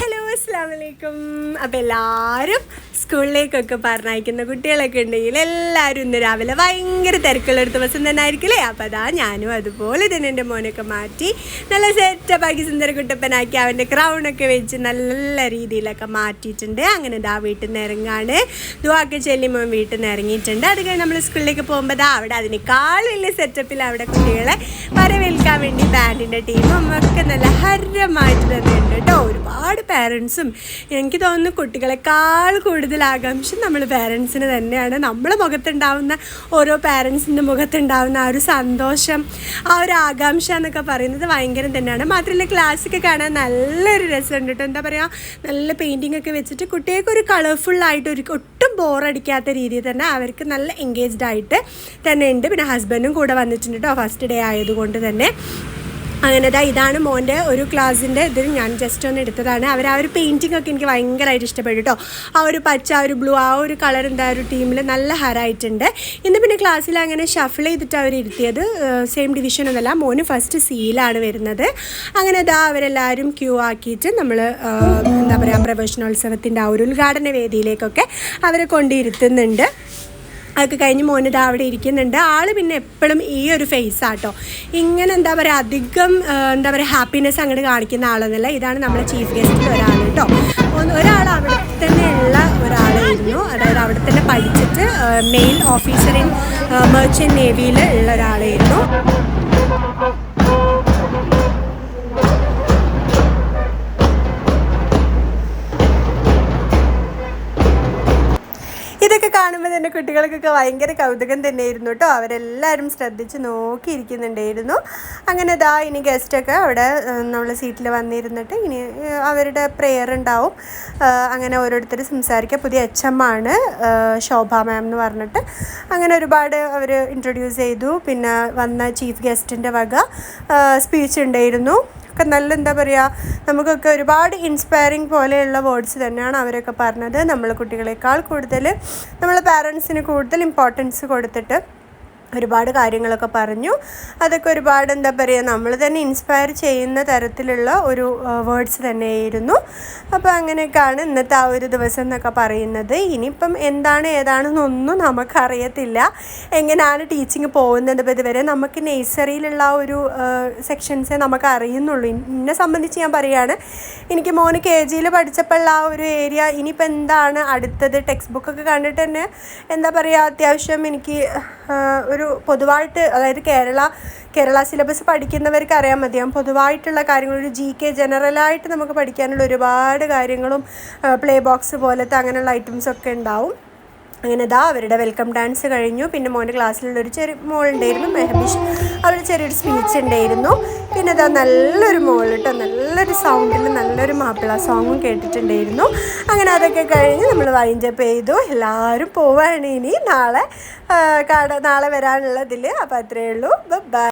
Hello അസ്സാം വലൈക്കും അപ്പോൾ എല്ലാവരും സ്കൂളിലേക്കൊക്കെ പറഞ്ഞയക്കുന്ന കുട്ടികളൊക്കെ ഉണ്ടെങ്കിൽ എല്ലാവരും ഇന്ന് രാവിലെ ഭയങ്കര തിരക്കുള്ളൊരു ദിവസം തന്നെ ആയിരിക്കില്ലേ അപ്പോൾ അതാ ഞാനും അതുപോലെ തന്നെ എന്റെ മോനൊക്കെ മാറ്റി നല്ല സെറ്റപ്പാക്കി സുന്ദര കുട്ടപ്പനാക്കി അവന്റെ ക്രൗണൊക്കെ വെച്ച് നല്ല രീതിയിലൊക്കെ മാറ്റിയിട്ടുണ്ട്. അങ്ങനെ ഇതാ വീട്ടിൽ നിന്ന് ഇറങ്ങാണ്. ദുവാക്കെ ചെല്ലി മോൻ വീട്ടിൽ നിന്ന് ഇറങ്ങിയിട്ടുണ്ട്. അത് കഴിഞ്ഞ് നമ്മൾ സ്കൂളിലേക്ക് പോകുമ്പോൾ അവിടെ അതിനേക്കാൾ വലിയ സെറ്റപ്പിൽ അവിടെ കുട്ടികളെ വരവേൽക്കാൻ വേണ്ടി ബാൻഡിന്റെ ടീമും ഒക്കെ നല്ല ഹരമായിട്ട് തന്നെയുണ്ട് കേട്ടോ. ഒരുപാട് പേരൻസും എനിക്ക് തോന്നുന്നു കുട്ടികളെക്കാൾ കൂടുതൽ ആകാംക്ഷ നമ്മൾ പേരൻസിന് തന്നെയാണ്. നമ്മളെ മുഖത്തുണ്ടാവുന്ന ഓരോ പേരൻസിന്റെ മുഖത്തുണ്ടാവുന്ന ആ ഒരു സന്തോഷം ആ ഒരു ആകാംക്ഷ എന്നൊക്കെ പറയുന്നത് ഭയങ്കരം തന്നെയാണ്. മാത്രമല്ല ക്ലാസ്സൊക്കെ കാണാൻ നല്ലൊരു രസമുണ്ട് കേട്ടോ. എന്താ പറയുക നല്ല പെയിന്റിംഗ് ഒക്കെ വെച്ചിട്ട് കുട്ടികൾക്ക് ഒരു കളർഫുള്ളായിട്ട് ഒരു ഒട്ടും ബോറടിക്കാത്ത രീതിയിൽ തന്നെ അവർക്ക് നല്ല എൻഗേജ്ഡ് ആയിട്ട് തന്നെ ഉണ്ട്. പിന്നെ ഹസ്ബൻഡും കൂടെ വന്നിട്ടുണ്ട് കേട്ടോ ഫസ്റ്റ് ഡേ ആയതുകൊണ്ട് തന്നെ. അങ്ങനെ ദാ ഇതാണ് മോന്റെ ഒരു ക്ലാസ്സിന്റെ ഇതിൽ ഞാൻ ജസ്റ്റ് ഒന്ന് എടുത്തതാണ്. അവർ ആ ഒരു പെയിന്റിംഗ് ഒക്കെ എനിക്ക് ഭയങ്കരമായിട്ട് ഇഷ്ടപ്പെട്ടു കേട്ടോ ആ ഒരു പച്ച ആ ഒരു ബ്ലൂ ആ ഒരു കളർ എന്താ ഒരു ടീമിൽ നല്ല ഹരായിട്ടുണ്ട്. ഇന്ന് പിന്നെ ക്ലാസ്സിൽ അങ്ങനെ ഷഫിൾ ചെയ്തിട്ട് അവർ ഇരുത്തിയത് സെയിം ഡിവിഷൻ ഒന്നല്ല മോന് ഫസ്റ്റ് സിയിലാണ് വരുന്നത്. അങ്ങനെ ദാ അവരെല്ലാവരും ക്യൂ ആക്കിയിട്ട് നമ്മൾ എന്താ പറയുക പ്രവേശനോത്സവത്തിന്റെ ആ ഒരു ഉദ്ഘാടന വേദിയിലേക്കൊക്കെ അവരെ കൊണ്ടിരുത്തുന്നുണ്ട് അതൊക്കെ കഴിഞ്ഞ് മോനിത് അവിടെ ഇരിക്കുന്നുണ്ട്. ആൾ പിന്നെ എപ്പോഴും ഈ ഒരു ഫേസ് ആട്ടോ. ഇങ്ങനെ എന്താ പറയുക അധികം എന്താ പറയുക ഹാപ്പിനെസ് അങ്ങോട്ട് കാണിക്കുന്ന ആളെന്നല്ല ഇതാണ് നമ്മുടെ ചീഫ് ഗസ്റ്റിൽ ഒരാൾ കേട്ടോ. ഒരാൾ അവിടെ തന്നെയുള്ള ഒരാളായിരുന്നു. അതായത് അവിടെ തന്നെ പഠിച്ചിട്ട് മെയിൽ ഓഫീസർ ഇൻ മെർച്ചന്റ് നേവിയിൽ ഉള്ള ഒരാളായിരുന്നു. കാണുമ്പോൾ തന്നെ കുട്ടികൾക്കൊക്കെ ഭയങ്കര കൗതുകം തന്നെയായിരുന്നു കേട്ടോ. അവരെല്ലാവരും ശ്രദ്ധിച്ച് നോക്കിയിരിക്കുന്നുണ്ടായിരുന്നു. അങ്ങനെ ദാ ഇനി ഗസ്റ്റൊക്കെ അവിടെ നമ്മൾ സീറ്റിൽ വന്നിരുന്നിട്ട് ഇനി അവരുടെ പ്രെയർ ഉണ്ടാവും. അങ്ങനെ ഓരോരുത്തർ സംസാരിക്കുക പുതിയ എച്ച് എം ആണ് ശോഭ മാം എന്ന് പറഞ്ഞിട്ട്. അങ്ങനെ ഒരുപാട് അവർ ഇൻട്രൊഡ്യൂസ് ചെയ്തു. പിന്നെ വന്ന ചീഫ് ഗസ്റ്റിന്റെ വക സ്പീച്ച് ഉണ്ടായിരുന്നു. ഒക്കെ നല്ല എന്താ പറയുക നമുക്കൊക്കെ ഒരുപാട് ഇൻസ്പയറിങ് പോലെയുള്ള വേർഡ്സ് തന്നെയാണ് അവരൊക്കെ പറഞ്ഞത്. നമ്മൾ കുട്ടികളെക്കാൾ കൂടുതൽ നമ്മൾ പാരൻസിന് കൂടുതൽ ഇമ്പോർട്ടൻസ് കൊടുത്തിട്ട് ഒരുപാട് കാര്യങ്ങളൊക്കെ പറഞ്ഞു. അതൊക്കെ ഒരുപാട് എന്താ പറയുക നമ്മൾ തന്നെ ഇൻസ്പയർ ചെയ്യുന്ന തരത്തിലുള്ള ഒരു വേർഡ്സ് തന്നെയായിരുന്നു. അപ്പോൾ അങ്ങനെയൊക്കെയാണ് ഇന്നത്തെ ആ ഒരു ദിവസം എന്നൊക്കെ പറയുന്നത്. ഇനിയിപ്പം എന്താണ് ഏതാണെന്നൊന്നും നമുക്കറിയത്തില്ല. എങ്ങനെയാണ് ടീച്ചിങ് പോകുന്നത്? ഇപ്പോൾ ഇതുവരെ നമുക്ക് നേഴ്സറിയിലുള്ള ഒരു സെക്ഷൻസേ നമുക്ക് അറിയുന്നുള്ളൂ എന്നെ സംബന്ധിച്ച് ഞാൻ പറയുകയാണ് എനിക്ക് മോന് കെ ജിയിൽ പഠിച്ചപ്പോഴുള്ള ആ ഒരു ഏരിയ ഇനിയിപ്പോൾ എന്താണ് അടുത്തത്? ടെക്സ്റ്റ് ബുക്കൊക്കെ കണ്ടിട്ട് തന്നെ എന്താ പറയുക അത്യാവശ്യം എനിക്ക് ഒരു പൊതുവായിട്ട് അതായത് കേരള കേരള സിലബസ് പഠിക്കുന്നവർക്ക് അറിയാൻ മതിയാവും പൊതുവായിട്ടുള്ള കാര്യങ്ങൾ ഒരു ജി കെ ജനറലായിട്ട് നമുക്ക് പഠിക്കാനുള്ള ഒരുപാട് കാര്യങ്ങളും പ്ലേ ബോക്സ് പോലത്തെ അങ്ങനെയുള്ള ഐറ്റംസ് ഒക്കെ ഉണ്ടാവും. അങ്ങനെ ദാ അവരുടെ വെൽക്കം ഡാൻസ് കഴിഞ്ഞു. പിന്നെ മോന്റെ ക്ലാസ്സിലുള്ള ഒരു ചെറിയ മോളുണ്ടായിരുന്നു മെഹബീഷ്. അവൾ ചെറിയൊരു സ്പീച്ച് ഉണ്ടായിരുന്നു. പിന്നെ ഇതാ നല്ലൊരു മോൾ കേട്ടോ നല്ലൊരു സൗണ്ടിൽ നല്ലൊരു മാപ്പിള സോങ്ങും കേട്ടിട്ടുണ്ടായിരുന്നു. അങ്ങനെ അതൊക്കെ കഴിഞ്ഞ് നമ്മൾ വൈൻഡപ്പ് ചെയ്തു. എല്ലാവരും പോവാണ് ഇനി. നാളെ നാളെ വരാനുള്ളതിൽ അപ്പോൾ അത്രയേ ഉള്ളൂ. ബൈ